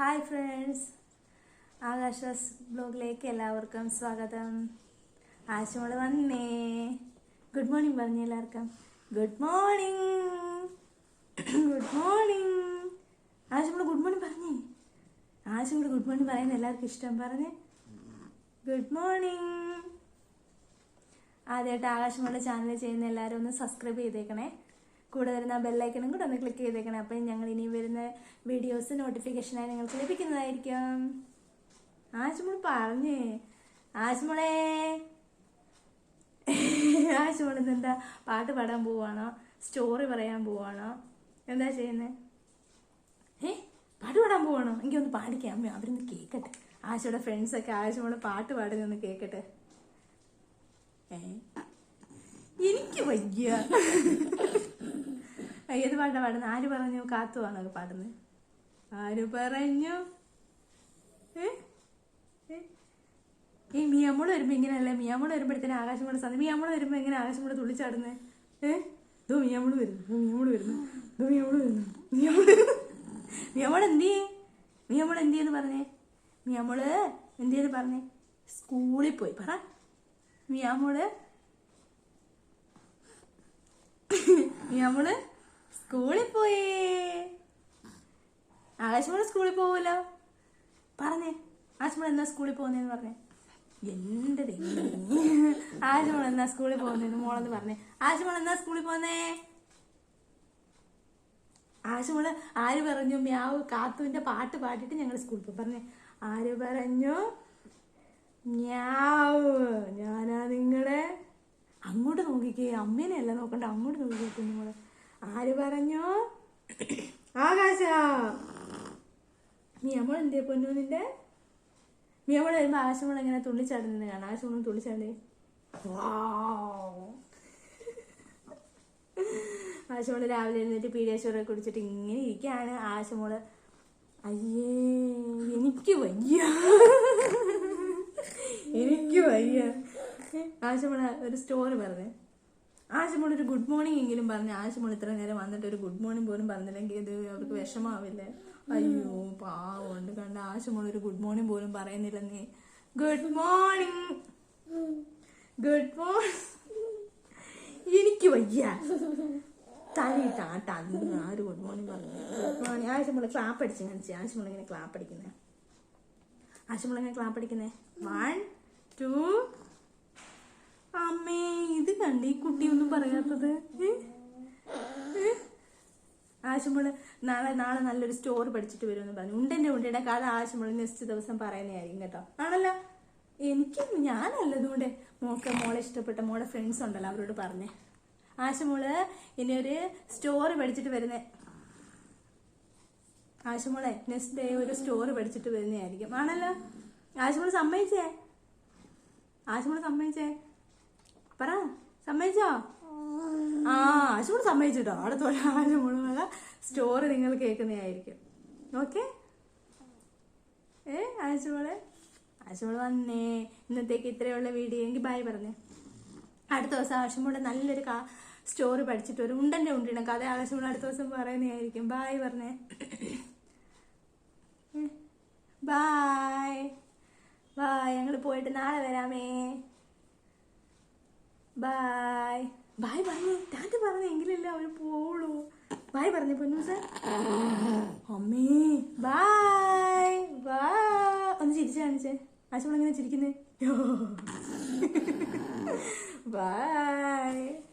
Hi friends ആകാശസ് ബ്ലോഗിലേക്ക് എല്ലാവർക്കും സ്വാഗതം. ആശമോൾ വന്നേ. ഗുഡ് മോർണിംഗ് പറഞ്ഞു എല്ലാവർക്കും. ഗുഡ് മോർണിംഗ് ഗുഡ് മോർണിംഗ് ആശമോൾ ഗുഡ് മോർണിംഗ് പറഞ്ഞേ. ആശമോൾ ഗുഡ് മോർണിംഗ് പറയുന്ന എല്ലാവർക്കും ഇഷ്ടം പറഞ്ഞേ. ഗുഡ് മോർണിംഗ് ആദ്യമായിട്ട് ആകാശമോളുടെ ചാനൽ ചെയ്യുന്ന എല്ലാവരും ഒന്ന് സബ്സ്ക്രൈബ് ചെയ്തേക്കണേ. കൂടെ വരുന്ന ബെല്ലൈക്കണും കൂടെ ഒന്ന് ക്ലിക്ക് ചെയ്തേക്കണേ. അപ്പം ഞങ്ങൾ ഇനി വരുന്ന വീഡിയോസ് നോട്ടിഫിക്കേഷനായി നിങ്ങൾക്ക് ലഭിക്കുന്നതായിരിക്കും. ആശുമോൾ പറഞ്ഞേ. ആശുമോളെ. ആശുമോൾ എന്താ പാട്ട് പാടാൻ പോവാണോ? സ്റ്റോറി പറയാൻ പോവാണോ? എന്താ ചെയ്യുന്നത് ഏ പാട്ട് പാടാൻ പോവാണോ? എനിക്കൊന്ന് പാടിക്കാം. അമ്മ അവരൊന്ന് കേൾക്കട്ടെ ആശയുടെ ഫ്രണ്ട്സൊക്കെ ആശയോട് പാട്ട് പാടുന്നൊന്ന് കേൾക്കട്ടെ ഏ? എനിക്ക് വയ്യ. ഏത് പാട്ടാ പാടുന്നത് ആര് പറഞ്ഞു കാത്തു കാത്തുവാണോ പാടുന്നത് ആര് പറഞ്ഞു? ഏ? ഈ മിയാമോൾ വരുമ്പോ ഇങ്ങനെയല്ലേ? മിയാമോൾ വരുമ്പോഴത്തേനും ആകാശം കൂടെ സന്ധി മിയാമോൾ വരുമ്പോ എങ്ങനെ ആകാശം കൂടെ തുള്ളിച്ചാടുന്നേ ഏ? ദോ മിയാമോൾ വരുന്നു. ദോ മിയാമോൾ വരുന്നു. ദോ മിയാമോൾ വരുന്നു. മിയാമോൾ. മിയാമോൾ എന്തി മിയാമോൾ എന്തിയെന്ന് പറഞ്ഞേ? മിയാമോൾ എന്തിയെന്ന് പറഞ്ഞേ? സ്കൂളിൽ പോയി. പറ. മിയാമോൾ മിയാമോൾ സ്കൂളിൽ പോയേ. ആകാശമോൾ സ്കൂളിൽ പോവല്ലോ പറഞ്ഞേ. ആശമോൾ എന്നാ സ്കൂളിൽ പോകുന്നതെന്ന് പറഞ്ഞേ. എന്റെ. ആശമോൾ എന്നാ സ്കൂളിൽ പോകുന്നതെന്ന് മോളെന്ന് പറഞ്ഞേ. ആശമോൾ എന്നാ സ്കൂളിൽ പോന്നേ? ആശമോൾ ആര് പറഞ്ഞു? മ്യാവ് കാത്തുവിന്റെ പാട്ട് പാടിയിട്ട് ഞങ്ങൾ സ്കൂളിൽ പോകും പറഞ്ഞേ ആര് പറഞ്ഞു? മ്യാവ്. ഞാനാ നിങ്ങളെ അങ്ങോട്ട് നോക്കിക്കേ. അമ്മേനെ അല്ല നോക്കണ്ട. അങ്ങോട്ട് നോക്കിക്കേ കുഞ്ഞുമോളെ. ആര് പറഞ്ഞു? ആകാശ. മിയമോൾ എന്തേ പൊന്നു നിന്റെ? മിയമോൾ വരുമ്പോ ആകാശമോൾ എങ്ങനെ തുള്ളിച്ചാടുന്നത് കാണാം. ആശമോൾ തുള്ളിച്ചാടേ ആശമോൾ രാവിലെ എഴുന്നേറ്റ് പീഡിയാശോറൊക്കെ കുടിച്ചിട്ട് ഇങ്ങനെ ഇരിക്കുകയാണ്. ആശമോൾ അയ്യേ എനിക്ക് വയ്യ. എനിക്ക് വയ്യ. ആശമോൾ ഒരു സ്റ്റോറി പറഞ്ഞേ. ആശമോൾ ഒരു ഗുഡ് മോർണിംഗ് എങ്കിലും പറഞ്ഞു ആശമോൾ ഇത്ര നേരം വന്നിട്ട് ഒരു ഗുഡ് മോർണിംഗ് പോലും പറഞ്ഞില്ലെങ്കിൽ ഇത് അവർക്ക് വിഷമാവില്ലേ? അയ്യോ പാവമുണ്ട് കണ്ട ആശമോൾ ഒരു ഗുഡ് മോർണിംഗ് പോലും പറയുന്നില്ലെന്നേ. ഗുഡ് മോർണിംഗ് ഗുഡ് മോർണിംഗ് എനിക്ക് വയ്യ. തലയിട്ട് ആട്ട ആര് ഗുഡ് മോർണിംഗ് പറഞ്ഞു? ഗുഡ് മോർണിംഗ് ആശമോൾ ക്ലാപ്പ് അടിച്ച് കാണിച്ചു. ആശമോൾ ഇങ്ങനെ ക്ലാപ്പ് അടിക്കുന്നേ? ആശമോൾ ഇങ്ങനെ ക്ലാപ്പ് അടിക്കുന്നേ? വൺ ടു കണ്ട് ഈ കുട്ടിയൊന്നും പറയാത്തത്? ആശുമോൾ നാളെ നാളെ നല്ലൊരു സ്റ്റോറി പഠിച്ചിട്ട് വരുമെന്ന് പറഞ്ഞു. ഉണ്ടെന്റെ ഉണ്ടയുടെ കഥ ആശുമോൾ നെക്സ്റ്റ് ദിവസം പറയുന്നതായിരിക്കും കേട്ടോ. ആണല്ലോ? എനിക്ക് ഞാനല്ലതുകൊണ്ട് മോക്ക് മോളെ ഇഷ്ടപ്പെട്ട മോളെ ഫ്രണ്ട്സ് ഉണ്ടല്ലോ അവരോട് പറഞ്ഞേ. ആശുമോൾ ഇനി ഒരു സ്റ്റോറി പഠിച്ചിട്ട് വരുന്നേ. ആശുമോളെ നെക്സ്റ്റ് ഡേ ഒരു സ്റ്റോറി പഠിച്ചിട്ട് വരുന്നതായിരിക്കും. ആണല്ലോ? ആശുമോൾ സമ്മതിച്ചേ? ആശുമോൾ സമ്മതിച്ചേ? പറ. സമ്മതിച്ചോ? ആ ആശുമോൾ സമ്മതിച്ചിട്ടോ. അടുത്ത മുഴുവൻ സ്റ്റോറി നിങ്ങൾ കേൾക്കുന്നതായിരിക്കും. ഓക്കെ ഏ ആശുമോൾ ആശുമോൾ വന്നേ. ഇന്നത്തേക്ക് ഇത്രയുള്ള വീഡിയോ എങ്കിൽ ബായ് പറഞ്ഞേ. അടുത്ത ദിവസം ആശുമോൾ നല്ലൊരു കാ സ്റ്റോറി പഠിച്ചിട്ട് ഒരു ഉണ്ടന്റെ ഉണ്ടിണ കഥ. ആകാശമോൾ അടുത്ത ദിവസം പറയുന്നതായിരിക്കും. ബായ് പറഞ്ഞേ. ബായ് ബായ് ഞങ്ങൾ പോയിട്ട് നാളെ വരാമേ. ബായ് ബായ് പറഞ്ഞു ടാറ്റ പറഞ്ഞു എങ്കിലല്ലേ അവർ പോവുള്ളൂ. ബായ് പറഞ്ഞു പൊന്നു സാർ. അമ്മേ. ബായ് ബായ് ഒന്ന് ചിരിച്ചു കാണിച്ചേ. ആശുപത്രി എങ്ങനെ ചിരിക്കുന്നേ? ബായ്